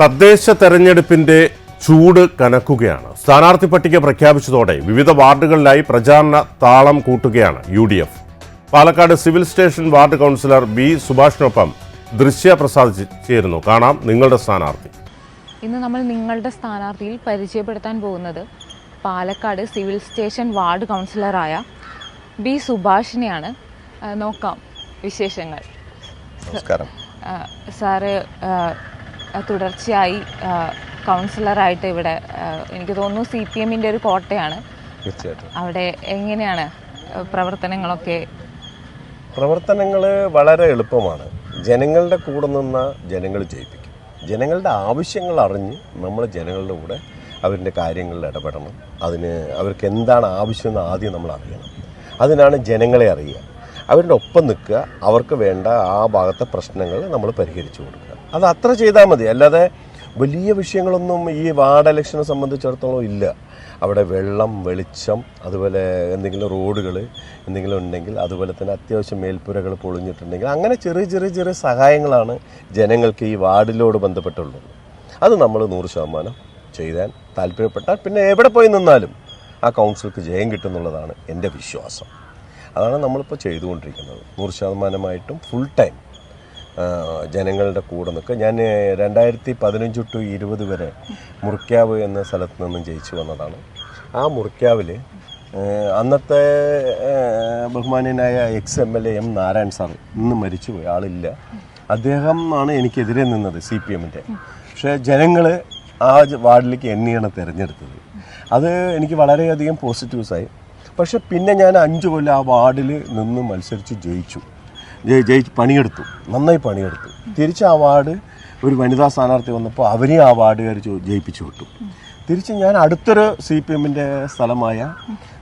തദ്ദേശ തെരഞ്ഞെടുപ്പിന്റെ ചൂട് കനക്കുകയാണ്. സ്ഥാനാർത്ഥി പട്ടിക പ്രഖ്യാപിച്ചതോടെ വിവിധ വാർഡുകളിലായി പ്രചാരണ താളം കൂട്ടുകയാണ് U D F. Palakkad civil station ward councillor B സുഭാഷിനൊപ്പം Drishya Prasad ചേരുന്നു. കാണാം നിങ്ങളുടെ സ്ഥാനാർത്ഥി. ഇന്ന് നമ്മൾ നിങ്ങളുടെ സ്ഥാനാർത്ഥിയിൽ പരിചയപ്പെടുത്താൻ പോകുന്നത് പാലക്കാട് സിവിൽ സ്റ്റേഷൻ വാർഡ് കൗൺസിലറായ ബി സുഭാഷിനെയാണ്. നോക്കാം വിശേഷങ്ങൾ. നമസ്കാരം. സാറ് തുടർച്ചയായി കൗൺസിലറായിട്ട് ഇവിടെ എനിക്ക് തോന്നുന്നു സി പി എമ്മിന്റെ ഒരു കോട്ടയാണ്. തീർച്ചയായിട്ടും. അവിടെ എങ്ങനെയാണ് പ്രവർത്തനങ്ങളൊക്കെ? പ്രവർത്തനങ്ങൾ വളരെ എളുപ്പമാണ്. ജനങ്ങളുടെ കൂടെ നിന്ന ജനങ്ങൾ ജയിപ്പിക്കും. ജനങ്ങളുടെ ആവശ്യങ്ങൾ അറിഞ്ഞ് നമ്മൾ ജനങ്ങളുടെ കൂടെ അവരുടെ കാര്യങ്ങളിൽ ഇടപെടണം. അതിന് അവർക്ക് എന്താണ് ആവശ്യമെന്ന് ആദ്യം നമ്മൾ അറിയണം. അതിനാണ് ജനങ്ങളെ അറിയുക. അവരുടെ ഒപ്പം നിൽക്കുക. അവർക്ക് വേണ്ട ആ ഭാഗത്തെ പ്രശ്നങ്ങൾ നമ്മൾ പരിഹരിച്ചു കൊടുക്കുക. അത് അത്ര ചെയ്താൽ മതി. അല്ലാതെ വലിയ വിഷയങ്ങളൊന്നും ഈ വാർഡ് ഇലക്ഷനെ സംബന്ധിച്ചിടത്തോളം ഇല്ല. അവിടെ വെള്ളം വെളിച്ചം അതുപോലെ എന്തെങ്കിലും റോഡുകൾ എന്തെങ്കിലും ഉണ്ടെങ്കിൽ അതുപോലെ തന്നെ അത്യാവശ്യം മേൽപ്പുരകൾ പൊളിഞ്ഞിട്ടുണ്ടെങ്കിൽ അങ്ങനെ ചെറിയ ചെറിയ ചെറിയ സഹായങ്ങളാണ് ജനങ്ങൾക്ക് ഈ വാർഡിലോട് ബന്ധപ്പെട്ടുള്ളത്. അത് നമ്മൾ നൂറ് ശതമാനം ചെയ്താൽ താല്പര്യപ്പെട്ടാൽ പിന്നെ എവിടെ പോയി നിന്നാലും ആ കൗൺസിൽക്ക് ജയം കിട്ടുന്നുള്ളതാണ് എന്റെ വിശ്വാസം. അതാണ് നമ്മളിപ്പോൾ ചെയ്തുകൊണ്ടിരിക്കുന്നത്. നൂറ് ശതമാനമായിട്ടും ഫുൾ ടൈം ജനങ്ങളുടെ കൂടെ നിൽക്കുക. ഞാൻ രണ്ടായിരത്തി പതിനഞ്ച് ടു ഇരുപത് വരെ മുറിക്കാവ് എന്ന സ്ഥലത്ത് നിന്നും ജയിച്ചു വന്നതാണ്. ആ മുറിക്കാവിൽ അന്നത്തെ ബഹുമാനനായ ex M L A M Narayan sir ഇന്ന് മരിച്ചുപോയി. ആളില്ല. അദ്ദേഹം ആണ് എനിക്കെതിരെ നിന്നത് സി പി എമ്മിന്റെ പക്ഷേ ജനങ്ങൾ ആ വാർഡിലേക്ക് എന്നെയാണ് തിരഞ്ഞെടുത്തത്. അത് എനിക്ക് വളരെയധികം പോസിറ്റീവ്സായി പക്ഷെ പിന്നെ ഞാൻ അഞ്ച് കൊല്ലം ആ വാർഡിൽ നിന്ന് മത്സരിച്ച് ജയിച്ചു. ജയി- ജയിച്ച് പണിയെടുത്തു. നന്നായി പണിയെടുത്തു. തിരിച്ച് അവാർഡ് വാർഡ് ഒരു വനിതാ സ്ഥാനാർത്ഥി വന്നപ്പോൾ അവരെയും അവാർഡ് വാർഡുകാർ ചോ- ജയിപ്പിച്ചു വിട്ടു. തിരിച്ച് ഞാൻ അടുത്തൊരു സി പി എമ്മിന്റെ സ്ഥലമായ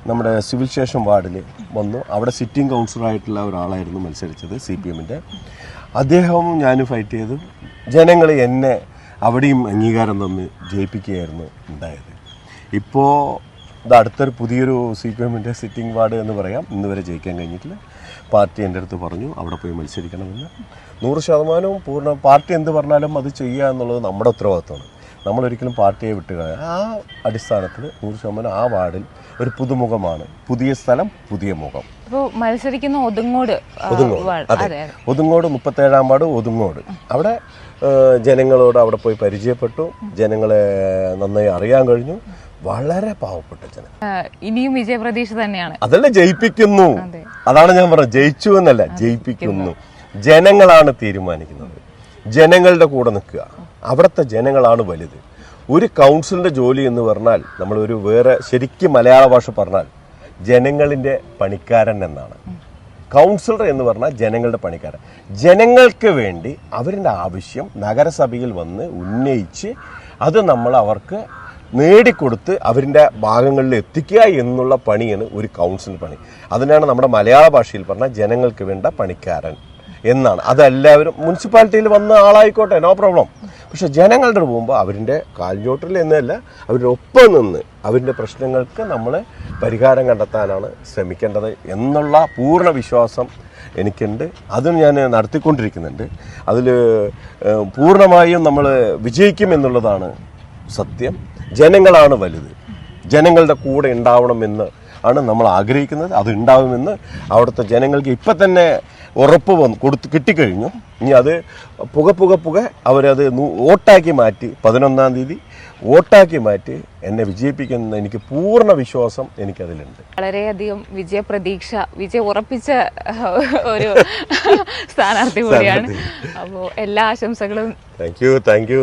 നമ്മുടെ സിവിൽ സ്റ്റേഷൻ വാർഡിൽ വന്നു. അവിടെ സിറ്റിംഗ് കൗൺസിലറായിട്ടുള്ള ഒരാളായിരുന്നു മത്സരിച്ചത് സി പി എമ്മിന്റെ അദ്ദേഹവും ഞാനും ഫൈറ്റ് ചെയ്തു. ജനങ്ങൾ എന്നെ അവിടെയും അംഗീകാരം തന്ന് ജയിപ്പിക്കുകയായിരുന്നു ഉണ്ടായത്. ഇപ്പോൾ ഇത് അടുത്തൊരു പുതിയൊരു സി പി എമ്മിന്റെ സിറ്റിംഗ് വാർഡ് എന്ന് പറയാം. ഇന്ന് വരെ ജയിക്കാൻ കഴിഞ്ഞിട്ടില്ല. പാർട്ടി എന്റെ അടുത്ത് പറഞ്ഞു അവിടെ പോയി മത്സരിക്കണമെന്ന്. നൂറ് ശതമാനവും പൂർണ പാർട്ടി എന്ത് പറഞ്ഞാലും അത് ചെയ്യുക എന്നുള്ളത് നമ്മുടെ ഉത്തരവാദിത്തമാണ് നമ്മളൊരിക്കലും പാർട്ടിയെ വിട്ടുകളയ ആ അടിസ്ഥാനത്തിൽ നൂറ് ശതമാനം ആ വാർഡിൽ ഒരു പുതുമുഖമാണ്. പുതിയ സ്ഥലം പുതിയ മുഖം. മത്സരിക്കുന്ന ഒതുങ്ങോട് ഒതുങ്ങോട് അതെ. ഒതുങ്ങോട് മുപ്പത്തേഴാം വാർഡ് ഒതുങ്ങോട്. അവിടെ ജനങ്ങളോട് അവിടെ പോയി പരിചയപ്പെട്ടു. ജനങ്ങളെ നന്നായി അറിയാൻ കഴിഞ്ഞു. വളരെ പാവപ്പെട്ട ജനം. ഇനിയും വിജയപ്രതീക്ഷ തന്നെയാണ്. അതല്ല ജയിപ്പിക്കുന്നു. അതാണ് ഞാൻ പറഞ്ഞത്. ജയിച്ചു എന്നല്ല ജയിപ്പിക്കുന്നു. ജനങ്ങളാണ് തീരുമാനിക്കുന്നത്. ജനങ്ങളുടെ കൂടെ നിൽക്കുക. അവിടുത്തെ ജനങ്ങളാണ് വലുത്. ഒരു കൗൺസിലിന്റെ ജോലി എന്ന് പറഞ്ഞാൽ നമ്മൾ ഒരു വേറെ ശരിക്കും മലയാള ഭാഷ പറഞ്ഞാൽ ജനങ്ങളിന്റെ പണിക്കാരൻ എന്നാണ്. കൗൺസിലർ എന്ന് പറഞ്ഞാൽ ജനങ്ങളുടെ പണിക്കാരൻ. ജനങ്ങൾക്ക് വേണ്ടി അവരുടെ ആവശ്യം നഗരസഭയിൽ വന്ന് ഉന്നയിച്ച് അത് നമ്മൾ അവർക്ക് നേടിക്കൊടുത്ത് അവരിന്റെ ഭാഗങ്ങളിൽ എത്തിക്കുക എന്നുള്ള പണിയാണ് ഒരു കൗൺസിൽ പണി. അതിനാണ് നമ്മുടെ മലയാള ഭാഷയിൽ പറഞ്ഞാൽ ജനങ്ങൾക്ക് വേണ്ട പണിക്കാരൻ എന്നാണ്. അതെല്ലാവരും മുനിസിപ്പാലിറ്റിയിൽ വന്ന ആളായിക്കോട്ടെ നോ പ്രോബ്ലം പക്ഷെ ജനങ്ങളുടെ പോകുമ്പോൾ അവരിന്റെ കാൽചോട്ടിൽ എന്നല്ല അവരുടെ ഒപ്പം നിന്ന് അവരുടെ പ്രശ്നങ്ങൾക്ക് നമ്മൾ പരിഹാരം കണ്ടെത്താനാണ് ശ്രമിക്കേണ്ടത് എന്നുള്ള പൂർണ വിശ്വാസം എനിക്കുണ്ട്. അതും ഞാൻ നടത്തിക്കൊണ്ടിരിക്കുന്നുണ്ട്. അതിൽ പൂർണമായും നമ്മൾ വിജയിക്കും എന്നുള്ളതാണ് സത്യം. ജനങ്ങളാണ് വലുത്. ജനങ്ങളുടെ കൂടെ ഉണ്ടാവണമെന്ന് ആണ് നമ്മൾ ആഗ്രഹിക്കുന്നത്. അത് ഉണ്ടാവുമെന്ന് അവിടുത്തെ ജനങ്ങൾക്ക് ഇപ്പം തന്നെ ഉറപ്പ് വന്ന് കൊടുത്ത് കിട്ടിക്കഴിഞ്ഞു. ഇനി അത് പുക പുക പുക അവരത് വോട്ടാക്കി മാറ്റി പതിനൊന്നാം തീയതി വോട്ടാക്കി മാറ്റി എന്നെ വിജയിപ്പിക്കുന്ന എനിക്ക് പൂർണ വിശ്വാസം എനിക്കതിലുണ്ട്. വളരെയധികം വിജയപ്രതീക്ഷ വിജയം ഉറപ്പിച്ച ഒരു സ്ഥാനാർത്ഥി കൂടിയാണ്. അപ്പോൾ എല്ലാ ആശംസകളും. Thank you thank you